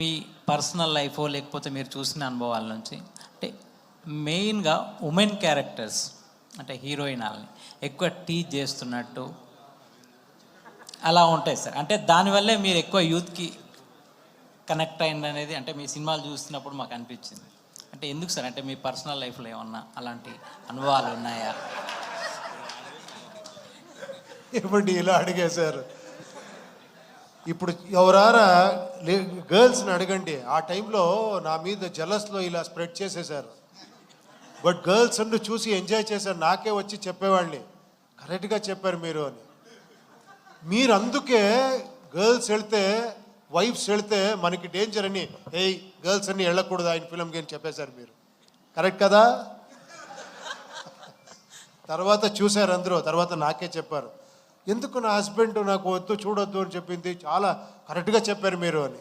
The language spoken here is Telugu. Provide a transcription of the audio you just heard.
మీ పర్సనల్ లైఫ్ లేకపోతే మీరు చూసిన అనుభవాల నుంచి అంటే మెయిన్గా ఉమెన్ క్యారెక్టర్స్ అంటే హీరోయిన్ వాళ్ళని ఎక్కువ టీచ్ చేస్తున్నట్టు అలా ఉంటాయి సార్. అంటే దానివల్లే మీరు ఎక్కువ యూత్కి కనెక్ట్ అయింది అనేది అంటే మీ సినిమాలు చూస్తున్నప్పుడు మాకు అనిపించింది. అంటే ఎందుకు సార్? అంటే మీ పర్సనల్ లైఫ్లో ఏమన్నా అలాంటి అనుభవాలు ఉన్నాయా? ఇప్పుడు ఇలా అడిగేశారు ఇప్పుడు ఎవరారా గర్ల్స్ని అడగండి. ఆ టైంలో నా మీద జలస్లో ఇలా స్ప్రెడ్ చేసేశారు. బట్ గర్ల్స్ అన్ను చూసి ఎంజాయ్ చేశారు. నాకే వచ్చి చెప్పేవాళ్ళని. కరెక్ట్గా చెప్పారు మీరు అని. మీరు అందుకే గర్ల్స్ వెళ్తే వైఫ్స్ వెళ్తే మనకి డేంజర్ అని ఏయ్ గర్ల్స్ అన్ని వెళ్ళకూడదు ఆయన ఫిలంకి అని చెప్పేశారు మీరు. కరెక్ట్ కదా? తర్వాత చూశారు అందరూ. తర్వాత నాకే చెప్పారు. ఎందుకు నా హస్బెండ్ నాకు వద్దు చూడొద్దు అని చెప్పింది? చాలా కరెక్ట్గా చెప్పారు మీరు అని.